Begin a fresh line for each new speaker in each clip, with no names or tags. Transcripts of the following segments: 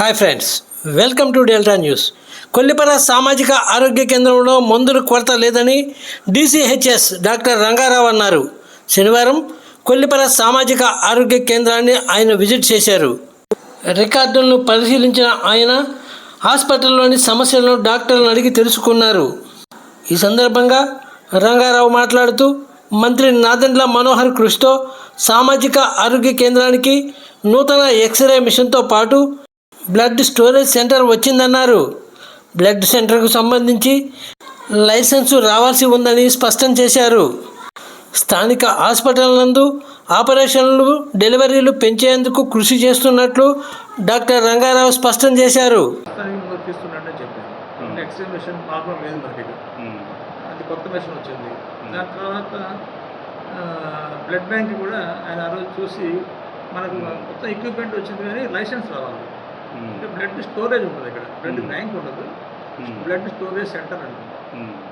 Hi friends welcome to Delta News Kollipara సామాజిక ఆరోగ్య కేంద్రంలో మందుల కొరత లేదని డీసీహెచ్ఎస్ డాక్టర్ రంగారావు అన్నారు. శనివారం కొల్లిపర సామాజిక ఆరోగ్య కేంద్రాన్ని ఆయన విజిట్ చేశారు. రికార్డులను పరిశీలించిన ఆయన హాస్పిటల్లోని సమస్యలను డాక్టర్లను అడిగి తెలుసుకున్నారు. ఈ సందర్భంగా రంగారావు మాట్లాడుతూ మంత్రి నాదెండ్ల మనోహర్ కృషితో సామాజిక ఆరోగ్య కేంద్రానికి నూతన ఎక్స్రే మిషన్తో పాటు బ్లడ్ స్టోరేజ్ సెంటర్ వచ్చిందన్నారు. బ్లడ్ సెంటర్కు సంబంధించి లైసెన్సు రావాల్సి ఉందని స్పష్టం చేశారు. స్థానిక హాస్పిటల్ నందు ఆపరేషన్లు డెలివరీలు పెంచేందుకు కృషి చేస్తున్నట్లు డాక్టర్ రంగారావు స్పష్టం చేశారు.
అది కొత్త మిషన్ వచ్చింది. దాని తర్వాత బ్లడ్ బ్యాంక్ కూడా ఆయన ఆ రోజు చూసి మనకు కొత్త ఎక్విప్మెంట్ వచ్చింది కానీ లైసెన్స్ రావాలి. అంటే బ్లడ్ స్టోరేజ్ ఉంటుంది ఇక్కడ. బ్లడ్ బ్యాంక్ ఉండదు. బ్లడ్ స్టోరేజ్ సెంటర్ అంటుంది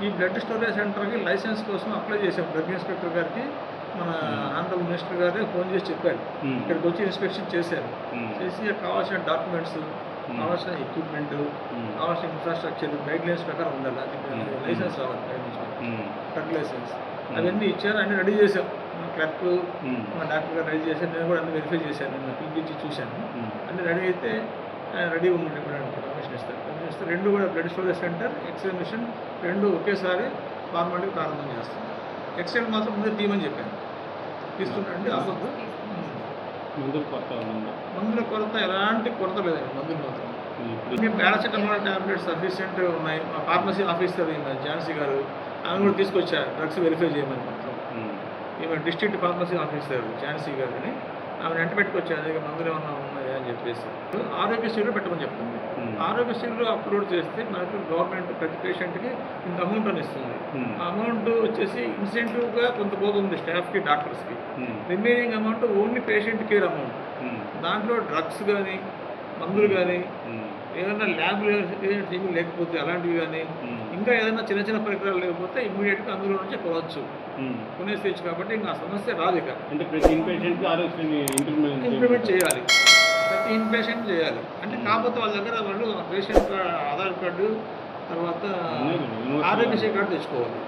ఈ బ్లడ్ స్టోరేజ్ సెంటర్కి లైసెన్స్ కోసం అప్లై చేసాం డ్రగ్ ఇన్స్పెక్టర్ గారికి మన ఆంధ్ర మినిస్టర్ గారే ఫోన్ చేసి చెప్పారు. ఇక్కడికి వచ్చి ఇన్స్పెక్షన్ చేశారు. చేసి కావాల్సిన డాక్యుమెంట్స్ కావాల్సిన ఎక్విప్మెంట్ కావాల్సిన ఇన్ఫ్రాస్ట్రక్చర్ గైడ్ లైన్స్ ప్రకారం ఉండాలి. అది లైసెన్స్ రావాలి గైడ్ డ్రగ్ లైసెన్స్. అవన్నీ ఇచ్చారు. అన్ని రెడీ చేసాం క్లర్క్ మా డాక్టర్ గారు రెడీ చేశారు. నేను కూడా అన్ని వెరిఫై చేశాను. నేను పిలిపించి చూశాను. అన్ని రెడీ అయితే రెడీ ఉంది ఇవ్వడానికి పర్మిషన్ ఇస్తారు పర్మిషన్ ఇస్తే రెండు కూడా blood storage centre x ray machine రెండు ఒకేసారి ఫార్మాలిటీ ప్రారంభం చేస్తాం. ఎక్స్రే మాత్రం ముందే తీయమని చెప్పాను. తీస్తుంటే అవ్వద్దు
ముందు కొత్త ఉంది?
మందుల కొరత ఎలాంటి కొరత లేదండి మందులు మాత్రం. పారాసిటమాల్ టాబ్లెట్స్ సఫిషియెంట్ ఉన్నాయి. మా ఫార్మసీ ఆఫీసర్ ఈమె ఝాన్సీ గారు ఆమె కూడా తీసుకొచ్చారు డ్రగ్స్ వెరిఫై చేయమని
ఉమ్,
ఈమె డిస్ట్రిక్ట్ ఫార్మసీ ఆఫీసర్ ఝాన్సీ గారిని. ఆమె వెంట పెట్టుకొచ్చారు దగ్గర మందులు ఏమన్నా ఉన్నాయా అని చెప్పేసి. ఆరోగ్యశ్రీలో పెట్టమని చెప్తుంది ఆరోగ్యశ్రీలో అప్లోడ్ చేస్తే మనకు గవర్నమెంట్ ప్రతి పేషెంట్కి ఇంత అమౌంట్ అని ఇస్తుంది. ఆ అమౌంట్ వచ్చేసి ఇన్సెంటివ్గా కొంత పోతుంది స్టాఫ్కి డాక్టర్స్కి. Remaining amount only patient care amount దాంట్లో డ్రగ్స్ కానీ మందులు కానీ ఏదైనా ల్యాబ్ ఏమి లేకపోతే అలాంటివి కానీ ఇంకా ఏదైనా చిన్న చిన్న పరికరాలు లేకపోతే ఇమ్మీడియట్గా అందులో నుంచే కొనవచ్చు
ఉమ్.
కొనే స్టేజ్ కాబట్టి ఇంకా సమస్య రాదు ఇక.
అంటే ప్రతి ఇన్పేషెంట్కి ఆరోగ్యాన్ని
ఇంప్లిమెంట్ చేయాలి. ప్రతి ఇన్పేషెంట్ చేయాలి. అంటే కాకపోతే వాళ్ళ దగ్గర వాళ్ళు పేషెంట్ ఆధార్ కార్డు తర్వాత ఆరోగ్యశ్రీ కార్డు తెచ్చుకోవాలి.